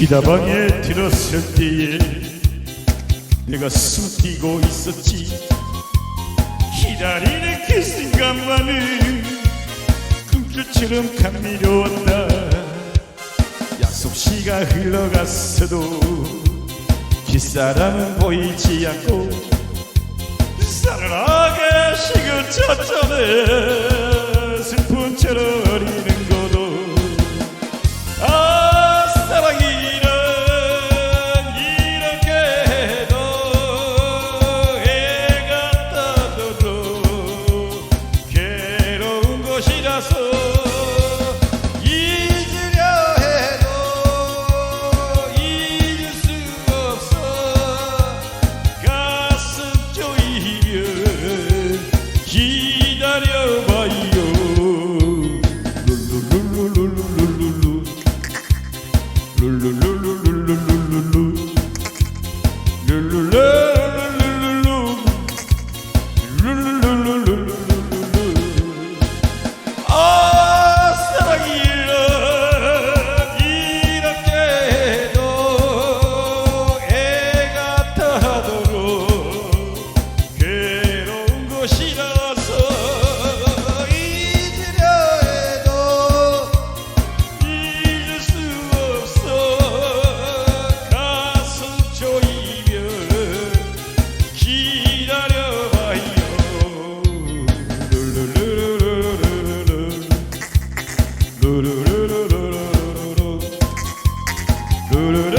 귀다방에 들었을 때에 내가 숨 뛰고 있었지. 기다리는 그 순간만은 꿈결처럼 감미로웠다. 약속 시가 흘러갔어도 뒷사람은 보이지 않고 사랑하게 시그쳤잖아 Lulu. de le